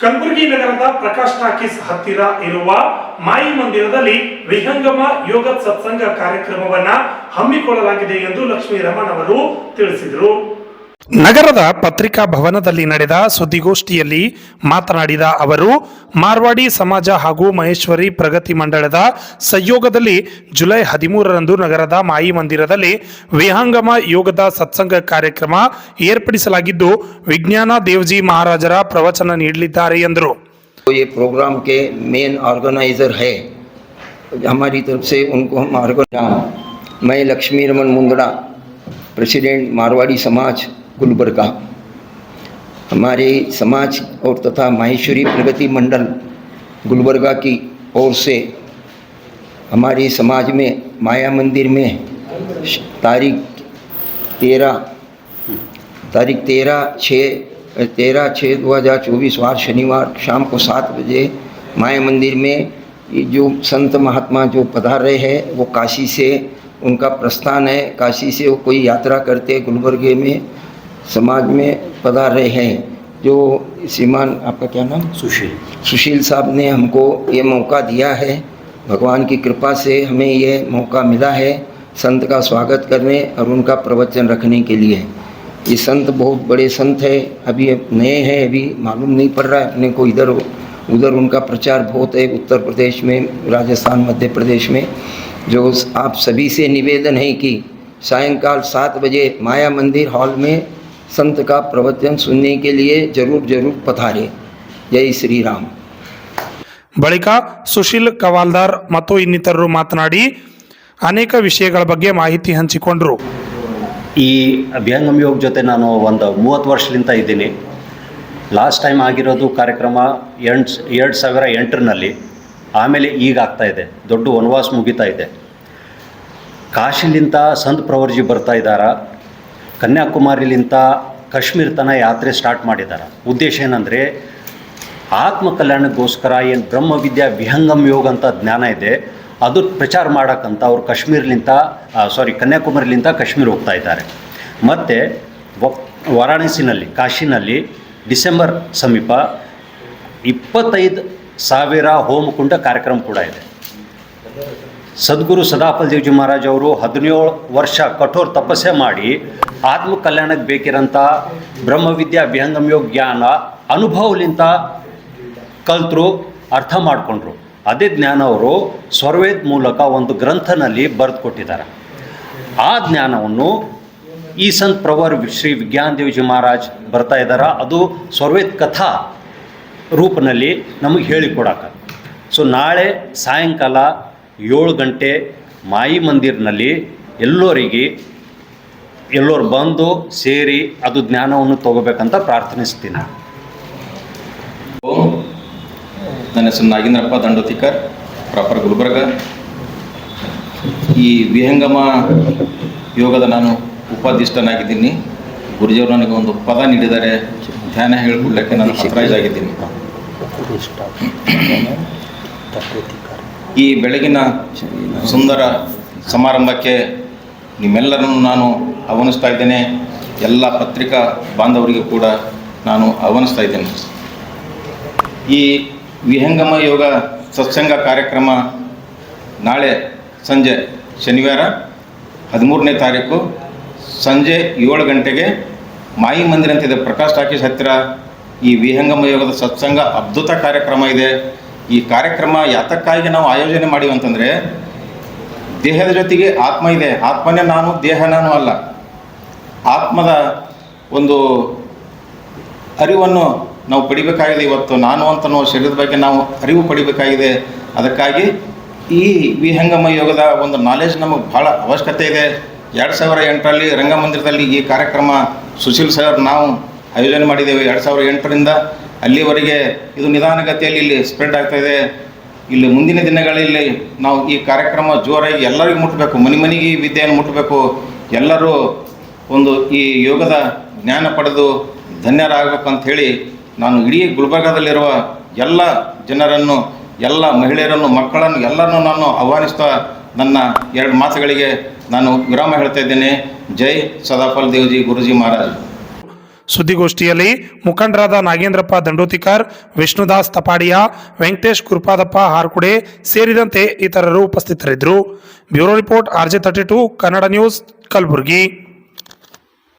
ಕಲಬುರಗಿ ನಗರದ ಪ್ರಕಾಶ್ ಟಾಕೀಸ್ ಹತ್ತಿರ ಇರುವ ಮಾಯಿ ಮಂದಿರದಲ್ಲಿ ವಿಹಂಗಮ ಯೋಗ ಸತ್ಸಂಗ ಕಾರ್ಯಕ್ರಮವನ್ನ ಹಮ್ಮಿಕೊಳ್ಳಲಾಗಿದೆ ಎಂದು ಲಕ್ಷ್ಮೀ ರಮಣ್ ಅವರು ತಿಳಿಸಿದರು. ನಗರದ ಪತ್ರಿಕಾ ಭವನದಲ್ಲಿ ನಡೆದ ಸುದ್ದಿಗೋಷ್ಠಿಯಲ್ಲಿ ಮಾತನಾಡಿದ ಅವರು ಮಾರ್ವಾಡಿ ಸಮಾಜ ಹಾಗೂ ಮಹೇಶ್ವರಿ ಪ್ರಗತಿ ಮಂಡಳದ ಸಹಯೋಗದಲ್ಲಿ ಜುಲೈ ಹದಿಮೂರರಂದು ನಗರದ ಮಾಯಿ ಮಂದಿರದಲ್ಲಿ ವಿಹಂಗಮ ಯೋಗದ ಸತ್ಸಂಗ ಕಾರ್ಯಕ್ರಮ ಏರ್ಪಡಿಸಲಾಗಿದ್ದು ವಿಜ್ಞಾನ ದೇವಜಿ ಮಹಾರಾಜರ ಪ್ರವಚನ ನೀಡಲಿದ್ದಾರೆ ಎಂದರು तो ये प्रोग्राम के मेन ऑर्गेनाइज़र है हमारी तरफ से उनको हम ऑर्गन मैं लक्ष्मी रमन मुंदड़ा प्रेसिडेंट मारवाड़ी समाज गुलबर्गा हमारे समाज और तथा माहेश्वरी प्रगति मंडल गुलबर्गा की ओर से हमारे समाज में माया मंदिर में तारीख तेरह तारीख तेरह छः तेरह छः दो हज़ार चौबीस वार शनिवार शाम को सात बजे माया मंदिर में जो संत महात्मा जो पधार रहे हैं, वो काशी से उनका प्रस्थान है। काशी से वो कोई यात्रा करते गुलबर्गे में। समाज में पधार रहे हैं जो श्रीमान आपका क्या नाम? सुशील। सुशील साहब ने हमको ये मौका दिया है। भगवान की कृपा से हमें ये मौका मिला है संत का स्वागत करने और उनका प्रवचन रखने के लिए। ये संत बहुत बड़े संत है अभी नए हैं अभी मालूम नहीं पड़ रहा है अपने को इधर उधर उनका प्रचार बहुत है उत्तर प्रदेश में राजस्थान मध्य प्रदेश में जो आप सभी से निवेदन है कि सायंकाल सात बजे माया मंदिर हॉल में संत का प्रवचन सुनने के लिए जरूर जरूर पधारें जय श्री राम ಬಳಿಕ ಸುಶೀಲ್ ಕವಾಲ್ದಾರ್ ಮತ್ತು ಇನ್ನಿತರರು ಮಾತನಾಡಿ ಅನೇಕ ವಿಷಯಗಳ ಬಗ್ಗೆ ಮಾಹಿತಿ ಹಂಚಿಕೊಂಡರು ಈ ಅಭ್ಯಂಗಮ್ ಯೋಗ ಜೊತೆ ನಾನು ಒಂದು ಮೂವತ್ತು ವರ್ಷದಿಂದ ಇದ್ದೀನಿ ಲಾಸ್ಟ್ ಟೈಮ್ ಆಗಿರೋದು ಕಾರ್ಯಕ್ರಮ ಎಂಟು ಎರಡು ಸಾವಿರ ಎಂಟರಲ್ಲಿ ಆಮೇಲೆ ಈಗ ಆಗ್ತಾ ಇದೆ ದೊಡ್ಡ ವನವಾಸ ಮುಗಿತಾ ಇದೆ ಕಾಶಿಲಿಂದ ಸಂತ್ ಪ್ರವರ್ಜಿ ಬರ್ತಾ ಇದ್ದಾರೆ ಕನ್ಯಾಕುಮಾರಿಲಿಂದ ಕಾಶ್ಮೀರ ತನ ಯಾತ್ರೆ ಸ್ಟಾರ್ಟ್ ಮಾಡಿದ್ದಾರೆ ಉದ್ದೇಶ ಏನಂದರೆ ಆತ್ಮ ಕಲ್ಯಾಣಕ್ಕೋಸ್ಕರ ಏನು ಬ್ರಹ್ಮವಿದ್ಯಾ ವಿಹಂಗಮ್ ಯೋಗ ಅಂತ ಜ್ಞಾನ ಇದೆ, ಅದು ಪ್ರಚಾರ ಮಾಡೋಕ್ಕಂತ ಅವರು ಕಾಶ್ಮೀರ್ಲಿಂತ ಸಾರಿ ಕನ್ಯಾಕುಮಾರಿಲಿಂತ ಕಾಶ್ಮೀರ ಹೋಗ್ತಾ ಇದ್ದಾರೆ. ಮತ್ತು ವಾರಾಣಸಿನಲ್ಲಿ, ಕಾಶಿನಲ್ಲಿ ಡಿಸೆಂಬರ್ ಸಮೀಪ ಇಪ್ಪತ್ತೈದು ಸಾವಿರ ಹೋಮಕುಂಡ ಕಾರ್ಯಕ್ರಮ ಕೂಡ ಇದೆ. ಸದ್ಗುರು ಸದಾಫಲ್ ದೇವ್ಜಿ ಮಹಾರಾಜ್ ಅವರು ಹದಿನೇಳು ವರ್ಷ ಕಠೋರ ತಪಸ್ಸೆ ಮಾಡಿ ಆತ್ಮ ಕಲ್ಯಾಣಕ್ಕೆ ಬೇಕಿರೋಂಥ ಬ್ರಹ್ಮವಿದ್ಯಾ ಯೋಗ ಜ್ಞಾನ ಅನುಭವಲಿಂತ ಕಲ್ತರು ಅರ್ಥ ಮಾಡಿಕೊಂಡ್ರು. ಅದೇ ಜ್ಞಾನ ಅವರು ಸ್ವರ್ವೇದ್ ಮೂಲಕ ಒಂದು ಗ್ರಂಥನಲ್ಲಿ ಬರೆದು ಕೊಟ್ಟಿದ್ದಾರೆ ಆ ಜ್ಞಾನವನ್ನು ಈ ಸಂತ್ ಪ್ರವರ್ ಶ್ರೀ ವಿಜ್ಞಾನ ದೇವಜಿ ಮಹಾರಾಜ್ ಬರ್ತಾ ಇದ್ದಾರೆ. ಅದು ಸ್ವರ್ವೇದ್ ಕಥಾ ರೂಪನಲ್ಲಿ ನಮಗೆ ಹೇಳಿಕೊಡಕ್ಕೆ ಸೊ ನಾಳೆ ಸಾಯಂಕಾಲ ಏಳು ಗಂಟೆ ಮಾಯಿ ಮಂದಿರ್ನಲ್ಲಿ ಎಲ್ಲರಿಗೆ ಎಲ್ಲರು ಬಂದು ಸೇರಿ ಅದು ಜ್ಞಾನವನ್ನು ತಗೋಬೇಕಂತ ಪ್ರಾರ್ಥನಿಸ್ತೀನಿ. ನನ್ನ ಹೆಸರು ನಾಗೇಂದ್ರಪ್ಪ ದಂಡೋತಿಕರ್ ಪ್ರಾಪರ್ ಗುಲ್ಬರ್ಗ. ಈ ವಿಹಂಗಮ ಯೋಗದ ನಾನು ಉಪಾಧಿಷ್ಠನಾಗಿದ್ದೀನಿ ಗುರುಜಿಯವರು ನನಗೆ ಒಂದು ಪದ ನೀಡಿದ್ದಾರೆ. ಧ್ಯಾನ ಹೇಳಿಕೊಡ್ಲಿಕ್ಕೆ ನಾನು ಸರ್ಪ್ರೈಸ್ ಆಗಿದ್ದೀನಿ ಈ ಬೆಳಗಿನ ಸುಂದರ ಸಮಾರಂಭಕ್ಕೆ ನಿಮ್ಮೆಲ್ಲರನ್ನು ನಾನು ಆಹ್ವಾನಿಸ್ತಾ ಇದ್ದೇನೆ. ಎಲ್ಲ ಪತ್ರಿಕಾ ಬಾಂಧವರಿಗೂ ಕೂಡ ನಾನು ಆಹ್ವಾನಿಸ್ತಾ ಇದ್ದೇನೆ. ಈ ವಿಹಂಗಮ ಯೋಗ ಸತ್ಸಂಗ ಕಾರ್ಯಕ್ರಮ ನಾಳೆ ಸಂಜೆ ಶನಿವಾರ ಹದಿಮೂರನೇ ತಾರೀಕು ಸಂಜೆ ಏಳು ಗಂಟೆಗೆ ಮಾಯಿ ಮಂದಿರ ಅಂತಿದೆ ಪ್ರಕಾಶ್ ಟಾಕೀಸ್ ಹತ್ತಿರ ಈ ವಿಹಂಗಮ ಯೋಗದ ಸತ್ಸಂಗ ಅದ್ಭುತ ಕಾರ್ಯಕ್ರಮ ಇದೆ. ಈ ಕಾರ್ಯಕ್ರಮ ಯಾತಕ್ಕಾಗಿ ನಾವು ಆಯೋಜನೆ ಮಾಡಿವಿ ಅಂತಂದರೆ, ದೇಹದ ಜೊತೆಗೆ ಆತ್ಮ ಇದೆ. ಆತ್ಮನೇ ನಾನು, ದೇಹ ನಾನು ಅಲ್ಲ. ಆತ್ಮದ ಒಂದು ಅರಿವನ್ನು ನಾವು ಪಡಿಬೇಕಾಗಿದೆ ಇವತ್ತು. ನಾನು ಅಂತ ಅನ್ನೋ ಶರೀರದ ಬಗ್ಗೆ ನಾವು ಅರಿವು ಪಡಿಬೇಕಾಗಿದೆ. ಅದಕ್ಕಾಗಿ ಈ ವಿಹಂಗಮ ಯೋಗದ ಒಂದು ನಾಲೆಜ್ ನಮಗೆ ಭಾಳ ಅವಶ್ಯಕತೆ ಇದೆ. ಎರಡು ಸಾವಿರ ಎಂಟರಲ್ಲಿ ರಂಗಮಂದಿರದಲ್ಲಿ ಈ ಕಾರ್ಯಕ್ರಮ ಸುಶೀಲ್ ಸರ್ ನಾವು ಆಯೋಜನೆ ಮಾಡಿದ್ದೇವೆ. ಎರಡು ಸಾವಿರ ಎಂಟರಿಂದ ಅಲ್ಲಿವರೆಗೆ ಇದು ನಿಧಾನಗತಿಯಲ್ಲಿ ಇಲ್ಲಿ ಸ್ಪ್ರೆಡ್ ಆಗ್ತಾ ಇದೆ. ಇಲ್ಲಿ ಮುಂದಿನ ದಿನಗಳಲ್ಲಿ ನಾವು ಈ ಕಾರ್ಯಕ್ರಮ ಜೋರಾಗಿ ಎಲ್ಲರಿಗೂ ಮುಟ್ಟಬೇಕು ಮನೆ ಮನೆಗೆ ವಿದ್ಯೆಯನ್ನು ಮುಟ್ಟಬೇಕು ಎಲ್ಲರೂ ಒಂದು ಈ ಯೋಗದ ಜ್ಞಾನ ಪಡೆದು ಧನ್ಯರಾಗಬೇಕು ಹೇಳಿ ನಾನು ಇಡೀ ಗುಲ್ಬರ್ಗಾದಲ್ಲಿರುವ ಎಲ್ಲ ಜನರನ್ನು, ಎಲ್ಲ ಮಹಿಳೆಯರನ್ನು, ಮಕ್ಕಳನ್ನು ಎಲ್ಲರನ್ನು ನಾನು ಆಹ್ವಾನಿಸ್ತಾ ನನ್ನ ಎರಡು ಮಾತುಗಳಿಗೆ ನಾನು ವಿರಾಮ ಹೇಳ್ತಾ ಇದ್ದೇನೆ. ಜೈ ಸದಾಫಲ್ ದೇವ್ಜಿ ಗುರುಜಿ ಮಹಾರಾಜ್. ಸುದ್ದಿಗೋಷ್ಠಿಯಲ್ಲಿ ಮುಖಂಡರಾದ ನಾಗೇಂದ್ರಪ್ಪ ದಂಡೋತಿಕರ್, ವಿಷ್ಣುದಾಸ್ ತಪಾಡಿಯಾ, ವೆಂಕಟೇಶ್ ಕುರುಪಾದಪ್ಪ ಹಾರ್ಕುಡೆ ಸೇರಿದಂತೆ ಇತರರು ಉಪಸ್ಥಿತರಿದ್ದರು. Bureau report R J thirty two, Kannada news, Kalaburagi.